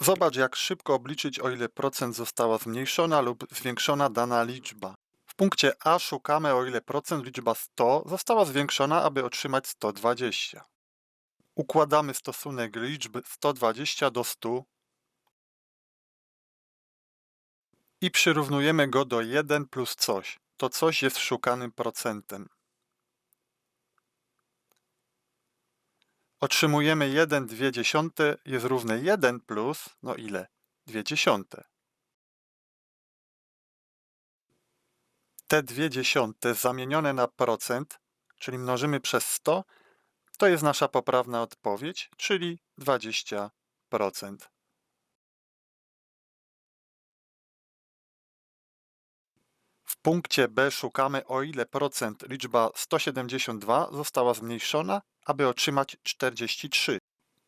Zobacz, jak szybko obliczyć, o ile procent została zmniejszona lub zwiększona dana liczba. W punkcie A szukamy, o ile procent liczba 100 została zwiększona, aby otrzymać 120. Układamy stosunek liczb 120 do 100 i przyrównujemy go do 1 plus coś. To coś jest szukanym procentem. Otrzymujemy 1 2 dziesiąte jest równe 1 plus, no ile? 2 dziesiąte. Te 2 dziesiąte zamienione na procent, czyli mnożymy przez 100, to jest nasza poprawna odpowiedź, czyli 20%. W punkcie B szukamy, o ile procent liczba 172 została zmniejszona, aby otrzymać 43.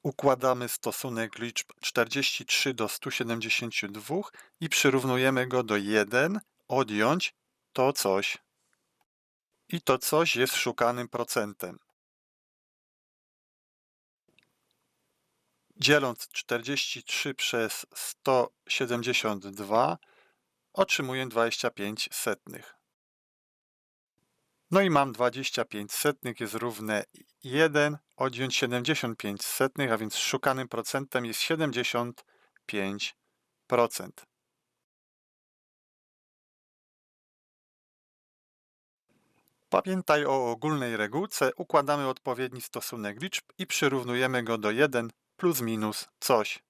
Układamy stosunek liczb 43 do 172 i przyrównujemy go do 1, odjąć to coś. I to coś jest szukanym procentem. Dzieląc 43 przez 172 otrzymuję 25 setnych. No i mam 25 setnych jest równe 1 odjąć 75 setnych, a więc szukanym procentem jest 75%. Pamiętaj o ogólnej regułce, układamy odpowiedni stosunek liczb i przyrównujemy go do 1 plus minus coś.